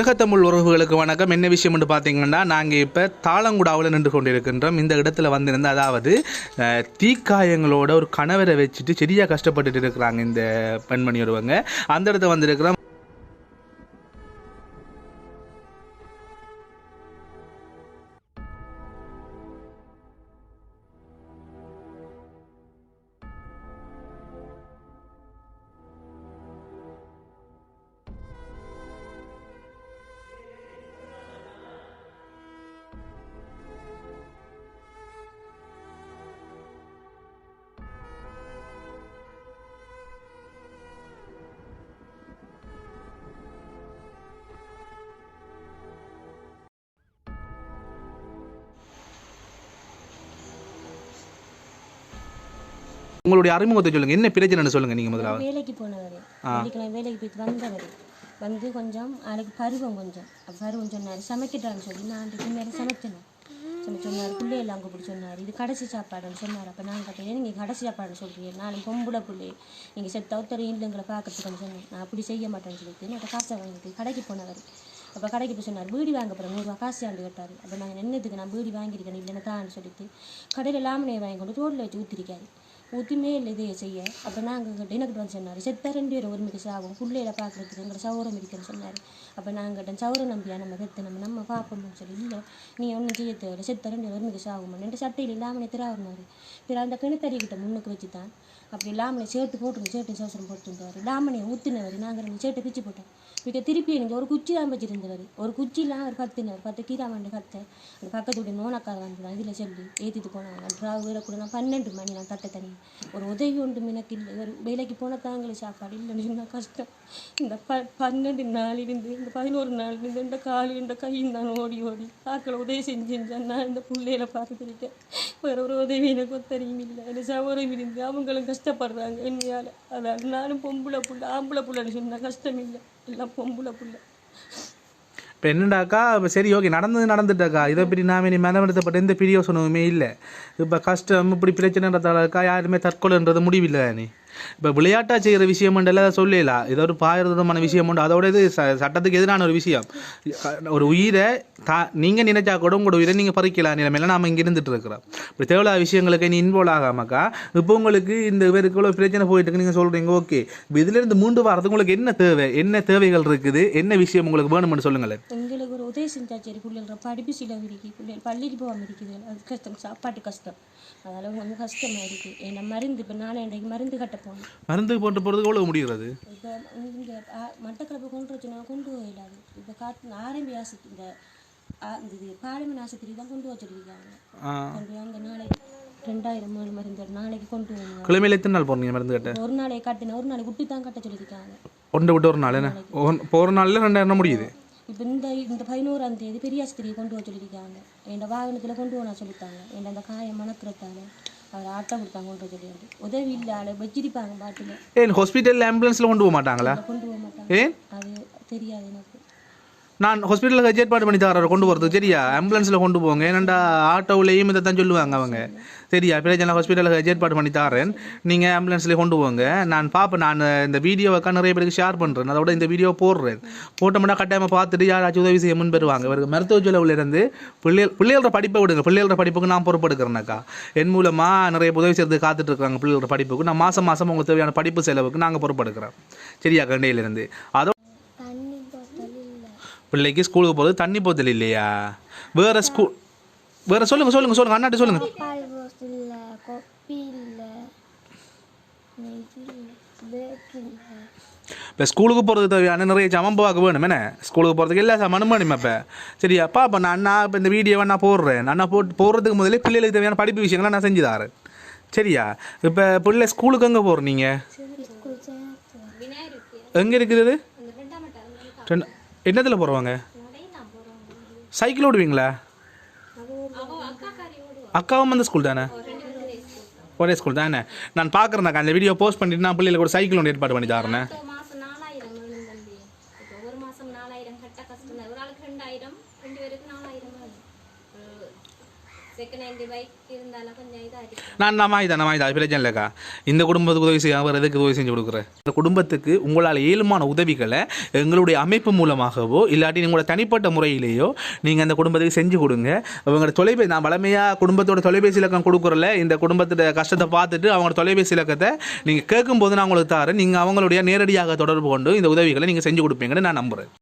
உலகத்தமிழ் உறவுகளுக்கு வணக்கம். என்ன விஷயம் என்று பார்த்தீங்கன்னா நாங்கள் இப்போ தாளங்குடாவில் நின்று கொண்டிருக்கின்றோம். இந்த இடத்துல வந்திருந்த அதாவது தீக்காயங்களோட ஒரு கணவரை வச்சுட்டு சரியாக கஷ்டப்பட்டுட்டு இருக்கிறாங்க இந்த பெண்மணி ஒருவங்க. அந்த இடத்துல வந்திருக்கிறோம். உங்களுடைய அறிமுகத்தை சொல்லுங்கள் என்ன பிரச்சனைன்னு சொல்லுங்கள் நீங்கள் முதலாவது வேலைக்கு போனவர். வேலைக்கு போயிட்டு வந்தவர். வந்து கொஞ்சம் நாளைக்கு பருவம் கொஞ்சம். பருவம் சொன்னார் சமைக்கிட்டான்னு சொல்லி நான் அன்றைக்கு நேரம் சமைச்சேன். சமைச்சு சொன்னார் பிள்ளைகள் அங்கே பிடிச்சி சொன்னார். இது கடைசி சாப்பாடுன்னு சொன்னார். அப்போ நான் கேட்டேன் நீங்கள் கடைசி சாப்பாடுன்னு சொல்கிறீங்க நாளைக்கு பொம்பளை பிள்ளை. நீங்கள் செத்த ஒருத்தர் இல்லைங்களை பார்க்கறதுக்குன்னு சொன்னேன். நான் அப்படி செய்ய மாட்டேன்னு சொல்லிட்டு நான் காசை வாங்கிட்டு கடைக்கு போனவர். அப்போ கடைக்கு போய் சொன்னார் பீடி வாங்க போகிறேன் நூறுரூவா காசு ஆண்டு கேட்டார். அப்போ நாங்கள் என்னதுக்கு நான் பீடி வாங்கியிருக்கேன் இல்லைன்னா தான்னு சொல்லிட்டு கடையில் லாமனையை வாங்கி கொண்டு ரோட்டில் வச்சு ஊற்றிருக்காரு ஊற்றுமே இல்லை இதையே செய்ய. அப்போ நாங்கள் கிட்ட வந்து சொன்னார்? செத்த ரெண்டு பேரும் ஒருமிக்க சாகும் பிள்ளையில பார்க்குறதுக்கு எங்களை சௌரம் இருக்குன்னு சொன்னார். அப்போ நாங்கள் கிட்ட சௌரம் நம்பியா? நம்ம பெற்று நம்ம நம்ம பார்ப்போம்னு சொல்லி இல்லை நீ ஒன்றும் செய்ய தேவையில்ல. செத்த ரெண்டு பேரும் ஒருமிக்க சாகும் ரெண்டு சட்டையில் இல்லாமலே திராவினார். பிற அந்த கிணத்தறி கிட்ட முன்னுக்கு வச்சு தான் அப்படி இல்லாமலே சேர்த்து போட்டு சேர்த்து சவசரம் போட்டுருந்தார் லாமனையை ஊற்றினவர் நாங்கள் ரெண்டு சேட்டை பிச்சு போட்டோம் இங்கே திருப்பி எனக்கு ஒரு குச்சி தான் வச்சிருந்தவர். ஒரு குச்சிலாம் அவர் கத்துனவர் பத்து கீராமண்டு கத்தை அந்த பக்கத்து மோனக்கார வந்து இதில் சொல்லி ஏற்றிட்டு போனாங்க. ட்ராவ் கூட நான் பன்னெண்டு மணி நான் தட்டை தண்ணி ஒரு உதவி ஒன்று எனக்கு இல்லை. ஒரு வேலைக்கு போன தாங்களே சாப்பாடு இல்லைன்னு சொன்னால் கஷ்டம். இந்த ப பன்னெண்டு நாளிலிருந்து இந்த பதினோரு நாளிலிருந்து இந்த காலு இந்த கையும் தான் ஓடி ஓடி. ஆக்களை உதவி செஞ்சு செஞ்சேன் நான் இந்த பிள்ளையில பார்த்துருக்கேன் வேற ஒரு உதவி எனக்கு தெரியும் இல்லை. எனக்கு சவரம் இருந்து அவங்களும் கஷ்டப்படுறாங்க என்னையால். அதான் நானும் பொம்பளை புள்ள ஆம்பளை புள்ளன்னு சொன்னால் கஷ்டம் இல்லை. எல்லாம் பொம்பளை புள்ள. இப்போ என்னடாக்கா? இப்போ சரி ஓகே நடந்தது நடந்துட்டாக்கா. இதை பற்றி நாம நீ மனவெடுத்தப்பட்ட எந்த பிரியோசனமுமே இல்லை. இப்போ கஷ்டம் இப்படி பிரச்சனைன்றதாலக்கா யாருமே தற்கொலைன்றது முடிவில்லை நீ இப்போ விளையாட்டாக செய்கிற விஷயம் எல்லாம் சொல்லலாம் ஏதோ ஒரு பாயிரதமான விஷயம் உண்டு அதோட இது சட்டத்துக்கு எதிரான ஒரு விஷயம். ஒரு உயிரை தா நீங்கள் நினைச்சா கூட உங்களோட உயிரை நீங்கள் பறிக்கலாம் நிலைமையில நாம் இங்கே இருந்துட்டு இருக்கிறோம். இப்படி தேவையில்லாத விஷயங்களுக்கு நீ இன்வால்வ் ஆகாமக்கா இப்போ உங்களுக்கு இந்த இவருக்கு இவ்வளோ பிரச்சனை போயிட்டு இருக்கு நீங்கள் சொல்கிறீங்க ஓகே. இப்போ இதுலேருந்து மூண்டு வாரத்துக்கு உங்களுக்கு என்ன தேவை? என்ன தேவைகள் இருக்குது? என்ன விஷயம் உங்களுக்கு வேணும்னு சொல்லுங்களேன். எங்களுக்கு ஒரு உதவி செஞ்சா சரி பிள்ளைகள் படிப்பு சில இருக்கு. பிள்ளைகள் பள்ளிக்கு போகாமல் இருக்குது. அது கஷ்டம் சாப்பாட்டு கஷ்டம். அதனால் கொஞ்சம் கஷ்டமா இருக்கு. ஏன்னா மருந்து இப்போ நாளை இன்றைக்கு மருந்து கட்ட மருந்து போட்டு போகிறதுக்கு எவ்வளோ முடிகிறது இப்போ மட்டக்களப்பு கொண்டு வச்சுனா கொண்டு போயிடாது இப்போ காட்டு ஆரம்பி ஆசத்து இந்த இது பாலிமன் ஆசத்திரி தான் கொண்டு வச்சிருக்காங்க கொண்டு வாங்க நாளைக்கு ரெண்டாயிரம் மூணு மருந்து நாளைக்கு கொண்டு வாங்க கிழமையில எத்தனை நாள் போகிறீங்க மருந்து கட்ட? ஒரு நாளைக்கு கட்டின ஒரு நாளைக்கு விட்டு தான் கட்ட சொல்லியிருக்காங்க. ஒன்றை விட்டு ஒரு நாள் என்ன? போகிற நாளில் ரெண்டாயிரம் முடியுது. இப்போ இந்த இந்த பதினோராம் தேதி பெரிய ஆஸ்பத்திரியை கொண்டு வர சொல்லியிருக்காங்க. என் வாகனத்தில் கொண்டு போன சொல்லிட்டாங்க என் அந்த காயம் மணக்கிறதால அவர் ஆட்டோ கொடுத்தாங்க கொண்டு வர சொல்லியாரு. உதவி இல்லை வச்சிருப்பாங்க பாட்டில் ஏன் ஹாஸ்பிட்டலில் ஆம்புலன்ஸில் கொண்டு போக மாட்டாங்களா கொண்டு போக மாட்டாங்க ஏன்? அது தெரியாது எனக்கு. நான் ஹாஸ்பிட்டலுக்கு ஏற்பாடு பண்ணி தரேன் கொண்டு போகிறதுக்கு சரியா? ஆம்புலன்ஸில் கொண்டு போங்க. ஏன்னாண்டா ஆட்டோவிலையும் இதை தான் சொல்லுவாங்க அவங்க. சரியா பிரச்சனை ஹாஸ்பிட்டலுக்கு ஏற்பாடு பண்ணி தரேன். நீங்கள் ஆம்புலன்ஸில் கொண்டு போங்க. நான் பார்ப்பேன் நான் இந்த வீடியோவை நிறைய பேருக்கு ஷேர் பண்ணுறேன் அதோட இந்த வீடியோ போடுறேன். போட்டோம்னா கட்டாயமாக பார்த்துட்டு யாராச்சும் உதவி செய்ய முன் பெறுவாங்க இவருக்கு மருத்துவ செலவுலேருந்து பிள்ளைகள் பிள்ளைகளோட படிப்பை விடுங்க. பிள்ளைகளோட படிப்புக்கு நான் பொறுப்பெடுக்கிறேனாக்கா. என் மூலமாக நிறைய உதவி செய்கிறது காத்துட்டு இருக்காங்க பிள்ளைகளோட படிப்புக்கு. நான் மாதம் மாதம் உங்களுக்கு தேவையான படிப்பு செலவுக்கு நாங்கள் பொறுப்படுக்கிறோம். சரியா கண்டையிலேருந்து. அதோ பிள்ளைக்கு ஸ்கூலுக்கு போகிறது தண்ணி போத்தல் இல்லையா? வேற ஸ்கூல் வேற சொல்லுங்க சொல்லுங்க சொல்லுங்க. அண்ணாட்ட சொல்லுங்க. போத்தல் இல்லை கொப்பி இல்லை இப்போ ஸ்கூலுக்கு போகிறதுக்கு தேவையான நிறைய சமம்பாக்கு வேணும் என்ன? ஸ்கூலுக்கு போகிறதுக்கு எல்லா சாமானும் வேணும் இப்போ. சரியா? பாப்பா நான் நான் இப்போ இந்த வீடியோவை நான் போடுறேன். நான் போட்டு போடுறதுக்கு முதல்ல பிள்ளைகளுக்கு தேவையான படிப்பு விஷயங்களை நான் செஞ்சு தரேன். சரியா? இப்போ பிள்ளை ஸ்கூலுக்கு எங்கே போகிற நீங்கள் எங்கே இருக்குது? என்னத்தில் போகிறவங்க சைக்கிள் ஓடுவீங்களா? அக்காவும் அந்த ஸ்கூல் தானே? ஒரே ஸ்கூல் தானே? நான் பார்க்குறேன் அந்த வீடியோ போஸ்ட் பண்ணிட்டு நான் பிள்ளைகளுக்கு ஒரு சைக்கிள் ஒன்று ஏற்பாடு பண்ணி தரேன். நான் நமாயுதா மாய்தான் நான் மாய்தான் பிரச்சனை இல்லைக்கா இந்த குடும்பத்துக்கு உதவி செய்ய வேறு எதுக்கு உதவி செஞ்சு கொடுக்குறேன் இந்த குடும்பத்துக்கு உங்களால் ஏழுமான உதவிகளை எங்களுடைய அமைப்பு மூலமாகவோ இல்லாட்டி உங்களோட தனிப்பட்ட முறையிலேயோ நீங்கள் அந்த குடும்பத்துக்கு செஞ்சு கொடுங்க. அவங்களோட தொலைபேசி நான் வளமையாக குடும்பத்தோட தொலைபேசி இலக்கம் கொடுக்குறல இந்த குடும்பத்தோட கஷ்டத்தை பார்த்துட்டு அவங்களோட தொலைபேசி இலக்கத்தை நீங்கள் கேட்கும்போது நான் உங்களுக்கு தரேன். நீங்கள் அவங்களுடைய நேரடியாக தொடர்பு கொண்டு இந்த உதவிகளை நீங்கள் செஞ்சு கொடுப்பீங்கன்னு நான் நம்புகிறேன்